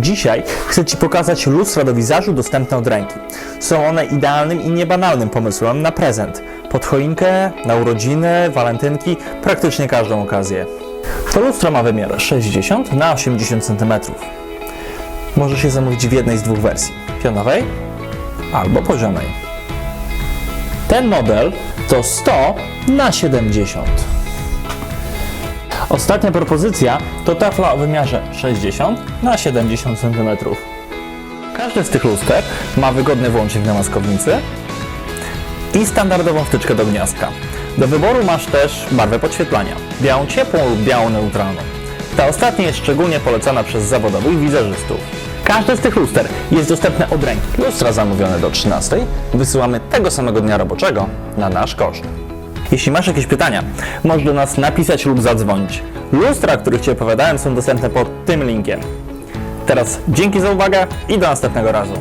Dzisiaj chcę Ci pokazać lustra do wizażu dostępne od ręki. Są one idealnym i niebanalnym pomysłem na prezent. Pod choinkę, na urodziny, walentynki, praktycznie każdą okazję. To lustro ma wymiar 60 na 80 cm. Możesz je zamówić w jednej z dwóch wersji: pionowej albo poziomej. Ten model to 100 na 70. Ostatnia propozycja to tafla o wymiarze 60 na 70 cm. Każdy z tych luster ma wygodny włącznik na maskownicy i standardową wtyczkę do gniazdka. Do wyboru masz też barwę podświetlania, białą ciepłą lub białą neutralną. Ta ostatnia jest szczególnie polecana przez zawodowych wizerzystów. Każde z tych luster jest dostępne od ręki. Lustra zamówione do 13 wysyłamy tego samego dnia roboczego na nasz koszt. Jeśli masz jakieś pytania, możesz do nas napisać lub zadzwonić. Lustra, o których Ci opowiadałem, są dostępne pod tym linkiem. Teraz dzięki za uwagę i do następnego razu.